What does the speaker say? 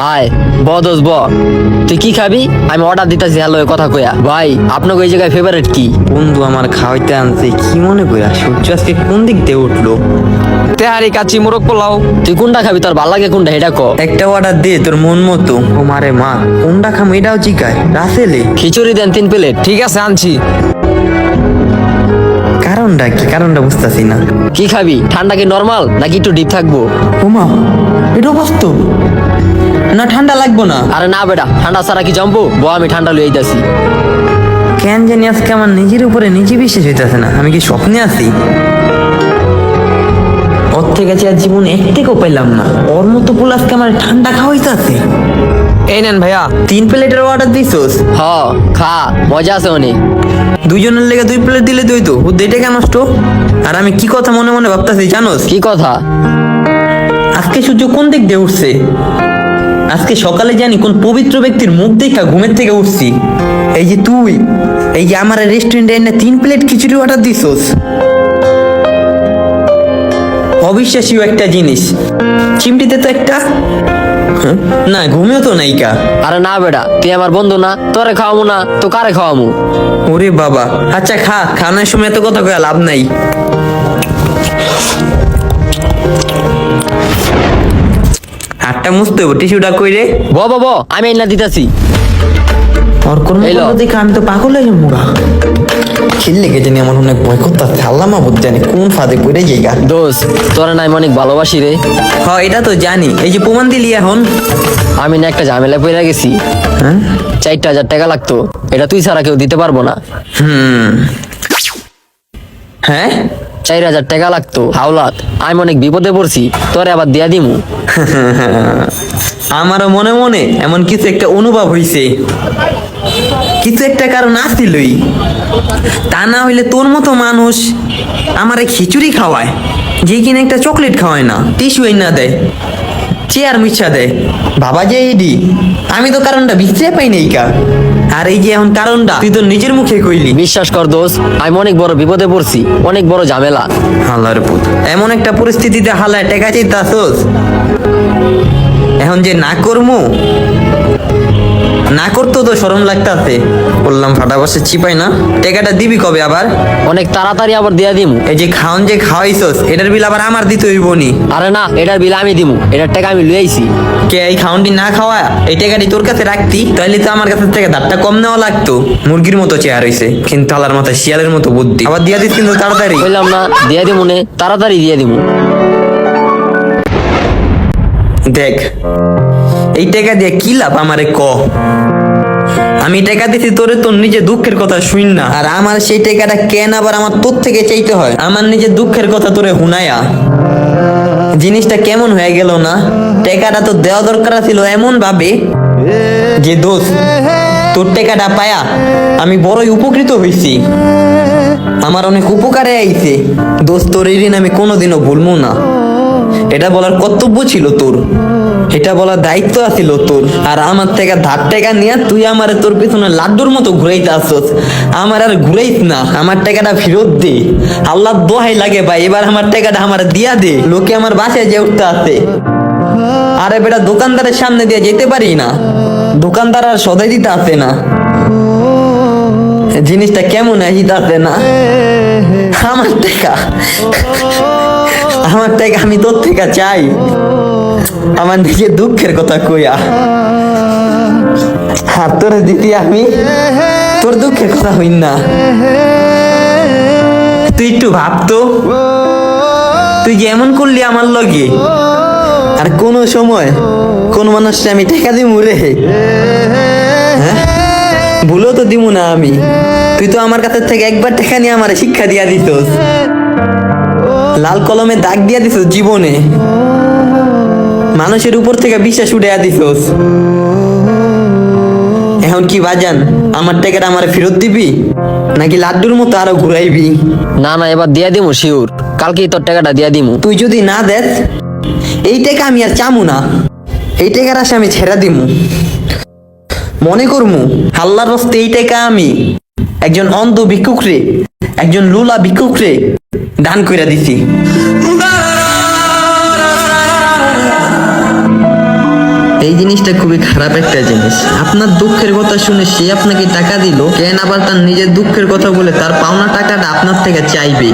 আয় বদস ব। তুই কি খাবি? আমি অর্ডার দিতেছি হ্যালো কথা কইয়া। ভাই আপনাকে এই জায়গায় ফেভারিট কি? বন্ধু আমার খাওয়াইতে আনছে কি মনে কইরা সূর্য আজকে কোন দিক দিয়ে উঠল? তেহারি কাচি মোরগ পোলাও। তুই কোনটা খাবি? তোর ভালো লাগে কোনটা এটা ক। একটা অর্ডার দে তোর মন মতো। ও মারে মা কোনটা খাম এটাও চিকায় রাসেলে। খিচুড়ি দেন তিন প্লেট। ঠিক আছে আনছি। কারণটা কি? কারণটা বুঝতেছি না। কি খাবি? ঠান্ডা কি নর্মাল নাকি একটু ডিপ থাকব? ওমা এটাও বাস্তব না ঠান্ডা লাগবো না। আরে না বেটা ঠান্ডা ছাড়া কি জম্বো? ব আমি ঠান্ডা লই যাচ্ছি কেন জানি আজকে আমার নিজের উপরে নিজে বিশ্বাস হইতেছে না। আমি কি স্বপ্নে আছি? ওর থেকে আর জীবন একটিকেও পেলাম না। ওর মতো পুল আজকে আমার ঠান্ডা খাওয়াইতেছে। এই নেন ভাইয়া। তিন প্লেটের অর্ডার দিছোস? হ খা মজা আছে অনেক। দুইজনের লেগে দুই প্লেট দিলে তুই তো। ও দেটে কেন নষ্ট? আর আমি কি কথা মনে মনে ভাবতেছি জানোস? কি কথা? আজকে সূর্য কোন দিক দিয়ে উঠছে? আজকে সকালে জানি কোন পবিত্র ব্যক্তির মুখ দেখা ঘুমের থেকে উঠছি। এই যে তুই এই যে আমার রেস্টুরেন্টে এনে তিন প্লেট খিচুড়ি অর্ডার দিছোস। অবিশ্বাসীয় একটা জিনিস। চিমটিতে তো একটা? না ঘুমেও তো নাইকা আরে না বেটা তুই আমার বন্ধু না তোরে খাওয়ামু না তো কারে খাওয়ামু? ওরে বাবা আচ্ছা খা খানার সময় এত কথা কয়ে লাভ নাই। হাতটা মুছতে হইব টিস্যুটা কইরে ব ব ব আমি এনে দিতেছি। ওর কর্ম এই লো। দেখে আমি তো পাগল হয়ে যাব। খেললে কে জানি আমার অনেক ভয় করতেছে আল্লাহ মাহবুদ জানি কোন ফাঁদে পড়ে যাই গা। দোষ তোরে নাই অনেক ভালোবাসি রে। হ্যাঁ এটা তো জানি। এই যে প্রমাণ দিলি এখন। আমি না একটা ঝামেলা পড়ে গেছি। হ্যাঁ? চারটা হাজার টাকা লাগতো। এটা তুই ছাড়া কেউ দিতে পারব না। হুম। হ্যাঁ? চার হাজার টাকা লাগতো হাওলাত। আমি অনেক বিপদে পড়ছি তোরে আবার দিয়া দিমু। আমারও মনে মনে এমন কিছু একটা অনুভব হইছে। কিছু একটা কারণ আসিলই। তা না হইলে তোর মতো মানুষ আমারে খিচুড়ি খাওয়ায়, যে কিনা একটা চকলেট খাওয়ায় না, টিস্যু না দেয়। চেয়ার মিছা দেয় বাবা যে ইডি আমি তো কারণটা বুঝতে পাই নাই কা। আর এই যে এখন কারণটা তুই তো নিজের মুখে কইলি। বিশ্বাস কর দোষ আমি অনেক বড় বিপদে পড়ছি অনেক বড় ঝামেলা। হালার পুত এমন একটা পরিস্থিতিতে হালায় টেকা তাসোস এখন যে না করমু না করতেও তো সরম লাগতাছে। বললাম ফাটা বসে চিপাই না। টেকাটা দিবি কবে আবার? অনেক তাড়াতাড়ি আবার দিয়া দিমু। এই যে খাওন যে খাওয়াইছস এটার বিল আবার আমার দিতে হইব নি? আরে না এটার বিল আমি দিমু। এটার টাকা আমি লই আইছি কে এই খাওনটি না খাওয়া এই টাকাটি তোর কাছে রাখতি তাইলে তো আমার কাছে থেকে দাঁতটা কম নেওয়া লাগতো। মুরগির মতো চেয়ার হইছে কিন্তু আলার মাথায় শিয়ালের মতো বুদ্ধি। আবার দিয়া দিস কিন্তু তাড়াতাড়ি। বললাম না দিয়া দিমু নে তাড়াতাড়ি দিয়া দিমু। দেখ এই টাকা দিয়ে কি লাভ আমারে ক? আমি টাকা দিছি, তোরে তোর নিজে দুঃখের কথা শুন না। আর আমার সেই টাকাটা কেন আবার আমার তোর থেকে চাইতে হয়? আমার নিজের দুঃখের কথা তোরে হুনায়া। জিনিসটা কেমন হয়ে গেল না? টাকাটা তো দেওয়া দরকার ছিল এমন ভাবে যে দোষ তোর টাকাটা পায়া আমি বড়ই উপকৃত হইছি। আমার অনেক উপকারে আইছে। দোষ তোর ঋণ আমি কোনোদিনও ভুলবো না। এটা বলার কর্তব্য ছিল তোর। এটা বলার দায়িত্ব আছিল তোর আর আমার থেকে ধার টাকা নিয়ে তুই আমার তোর পিছনে লাড্ডুর মতো ঘুরাইতে আসছ আমার আর ঘুরাইস না, আমার টাকাটা ফেরত দে। আল্লাহ দোহাই লাগে ভাই, এবার আমার টাকাটা আমার দিয়া দে। লোকে আমার বাসায় যে উঠতে আসে। আরে বেটা, দোকানদারের সামনে দিয়ে যেতে পারি না। দোকানদার আর সদাই দিতে আসে না। জিনিসটা কেমন আসিতে আসে না? আমার টাকা। আমার টাকা আমি তোর থেকে চাই। আমার নিজের দুঃখের কথা কইয়া। আর তোর দিদি আমি, তোর দুঃখের কথা হইন না। তুই একটু ভাবতো তুই যে এমন করলি আমার লগে, আর কোন সময় কোন মানুষটা আমি টাকা দিমু রে। হ্যাঁ? ভুলও তো দিমু না আমি। তুই তো আমার কাছে থেকে একবার টাকা নিয়ে আমার শিক্ষা দিয়া দিতস। লাল কলমে দাগ দিয়া দিছস জীবনে। মানুষের উপর থেকে বিশ্বাস উঠে দিছস এখন কি বাজান আমার টাকাটা আমার ফেরত দিবি? নাকি লাড্ডুর মতো আরও ঘুরাইবি? না না এবার দিয়া দিমু শিওর। কালকেই তোর টাকাটা দিয়া দিমু। তুই যদি না দেস এই টাকা আমি আর চামু না। এই টাকার আশা আমি ছেড়া দিমু। মনে করমু হাল্লার রস্তে এই টাকা আমি। একজন অন্ধ ভিক্ষুক রে একজন লুলা ভিক্ষুক দান কইরা দিছি। এই জিনিসটা খুবই খারাপ একটা জিনিস। আপনার দুঃখের কথা শুনে সে আপনাকে টাকা দিল, কেন আবার তার নিজের দুঃখের কথা বলে তার পাওনা টাকাটা আপনার থেকে চাইবে?